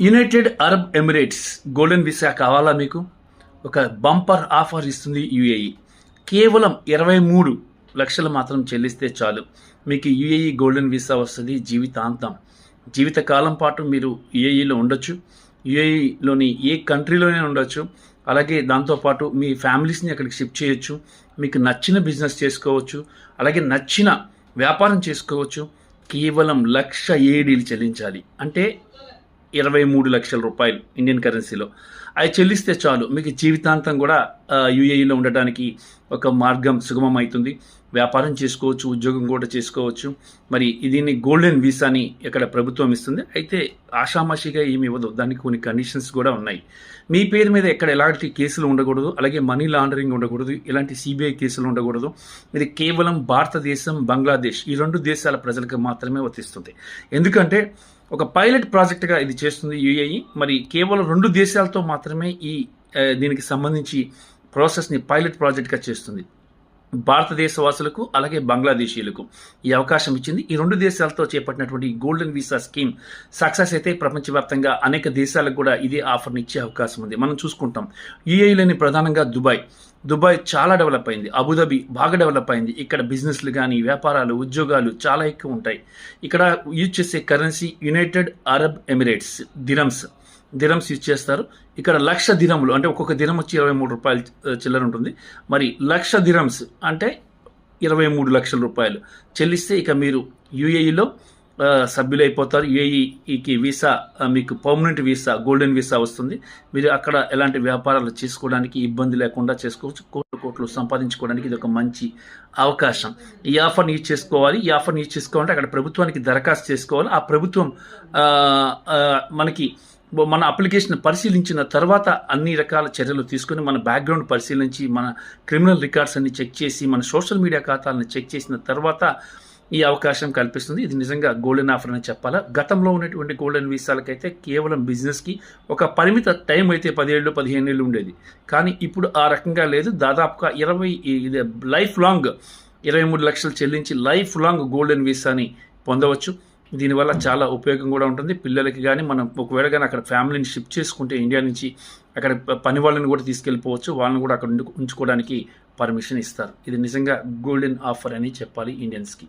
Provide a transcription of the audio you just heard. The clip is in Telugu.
United Arab Emirates golden visa కావాలా మీకు? ఒక బంపర్ ఆఫర్ ఇస్తుంది యుఏఈ. కేవలం ఇరవై మూడు లక్షలు మాత్రం చెల్లిస్తే చాలు. మీకు యుఏఈ గోల్డెన్ వీసా వస్తుంది జీవితాంతం. జీవితకాలం పాటు మీరు యుఏఈలో ఉండొచ్చు. యుఏఈలోని ఏ కంట్రీలోనే ఉండొచ్చు. అలాగే దాంతోపాటు మీ ఫ్యామిలీస్ని అక్కడికి షిఫ్ట్ చేయొచ్చు. మీకు నచ్చిన బిజినెస్ చేసుకోవచ్చు. అలాగే నచ్చిన వ్యాపారం చేసుకోవచ్చు. కేవలం లక్ష ఏడీలు చెల్లించాలి. అంటే ఇరవై మూడు లక్షల రూపాయలు ఇండియన్ కరెన్సీలో. అవి చెల్లిస్తే చాలు. మీకు జీవితాంతం కూడా యుఏఈలో ఉండటానికి ఒక మార్గం సుగమం అవుతుంది వ్యాపారం చేసుకోవచ్చు ఉద్యోగం కూడా చేసుకోవచ్చు. మరి దీన్ని గోల్డెన్ వీసాని ఇక్కడ ప్రభుత్వం ఇస్తుంది. అయితే ఆషామాషిగా ఏమి ఇవ్వదు. దానికి కొన్ని కండిషన్స్ కూడా ఉన్నాయి. మీ పేరు మీద ఎక్కడ ఎలాంటి కేసులు ఉండకూడదు. అలాగే మనీ లాండరింగ్ ఉండకూడదు. ఇలాంటి సిబిఐ కేసులు ఉండకూడదు. ఇది కేవలం భారతదేశం బంగ్లాదేశ్ ఈ రెండు దేశాల ప్రజలకు మాత్రమే వర్తిస్తుంది. ఎందుకంటే ఒక పైలట్ ప్రాజెక్ట్గా ఇది చేస్తుంది యుఏఈ మరి కేవలం రెండు దేశాలతో మాత్రమే ఈ దీనికి సంబంధించి ప్రాసెస్ని పైలట్ ప్రాజెక్ట్గా చేస్తుంది. భారతదేశ వాసులకు అలాగే బంగ్లాదేశీయులకు ఈ అవకాశం ఇచ్చింది. ఈ రెండు దేశాలతో చేపట్టినటువంటి గోల్డెన్ వీసా స్కీమ్ సక్సెస్ అయితే ప్రపంచవ్యాప్తంగా అనేక దేశాలకు కూడా ఇదే ఆఫర్ని ఇచ్చే అవకాశం ఉంది. మనం చూసుకుంటాం. యూఏఈలోని ప్రధానంగా దుబాయ్. దుబాయ్ చాలా డెవలప్ అయింది. అబుదాబి బాగా డెవలప్ అయింది. ఇక్కడ బిజినెస్లు కానీ వ్యాపారాలు ఉద్యోగాలు చాలా ఎక్కువ ఉంటాయి. ఇక్కడ యూజ్ చేసే currency United Arab Emirates dirhams. Dirhams use చేస్తారు. ఇక్కడ లక్ష దిరములు అంటే ఒక్కొక్క దినం వచ్చి ఇరవై మూడు రూపాయలు చిల్లర ఉంటుంది. మరి లక్ష దిరమ్స్ అంటే ఇరవై మూడు లక్షల రూపాయలు. చెల్లిస్తే ఇక మీరు యుఏఈలో సభ్యులు అయిపోతారు యుఏఈకి వీసా మీకు పర్మనెంట్ వీసా గోల్డెన్ వీసా వస్తుంది. మీరు అక్కడ ఎలాంటి వ్యాపారాలు చేసుకోవడానికి ఇబ్బంది లేకుండా చేసుకోవచ్చు. కోట్లు కోట్లు సంపాదించుకోవడానికి ఇది ఒక మంచి అవకాశం. ఈ ఆఫర్ని యూజ్ చేసుకోవాలి. ఈ ఆఫర్ని యూజ్ చేసుకోవాలంటే అక్కడ ప్రభుత్వానికి దరఖాస్తు చేసుకోవాలి. ఆ ప్రభుత్వం మనకి మన అప్లికేషన్ పరిశీలించిన తర్వాత అన్ని రకాల చర్యలు తీసుకొని మన బ్యాక్గ్రౌండ్ పరిశీలించి మన క్రిమినల్ రికార్డ్స్ అన్ని చెక్ చేసి మన సోషల్ మీడియా ఖాతాలను చెక్ చేసిన తర్వాత ఈ అవకాశం కల్పిస్తుంది. ఇది నిజంగా గోల్డెన్ ఆఫర్ అని చెప్పాలా. గతంలో ఉన్నటువంటి గోల్డెన్ వీసాలకైతే కేవలం బిజినెస్కి ఒక పరిమిత టైం అయితే పదిహేళ్ళు పదిహేను ఏళ్ళు ఉండేది. కానీ ఇప్పుడు ఆ రకంగా లేదు. దాదాపుగా ఇరవై ఇది లైఫ్ లాంగ్ ఇరవై మూడు లక్షలు చెల్లించి లైఫ్ లాంగ్ గోల్డెన్ వీసాని పొందవచ్చు. దీనివల్ల చాలా ఉపయోగం కూడా ఉంటుంది. పిల్లలకి కానీ మనం ఒకవేళ కానీ అక్కడ ఫ్యామిలీని షిఫ్ట్ చేసుకుంటే ఇండియా నుంచి అక్కడ పని వాళ్ళని కూడా తీసుకెళ్ళిపోవచ్చు. వాళ్ళని కూడా అక్కడ ఉంచుకోవడానికి పర్మిషన్ ఇస్తారు. ఇది నిజంగా గోల్డెన్ ఆఫర్ అని చెప్పాలి ఇండియన్స్కి.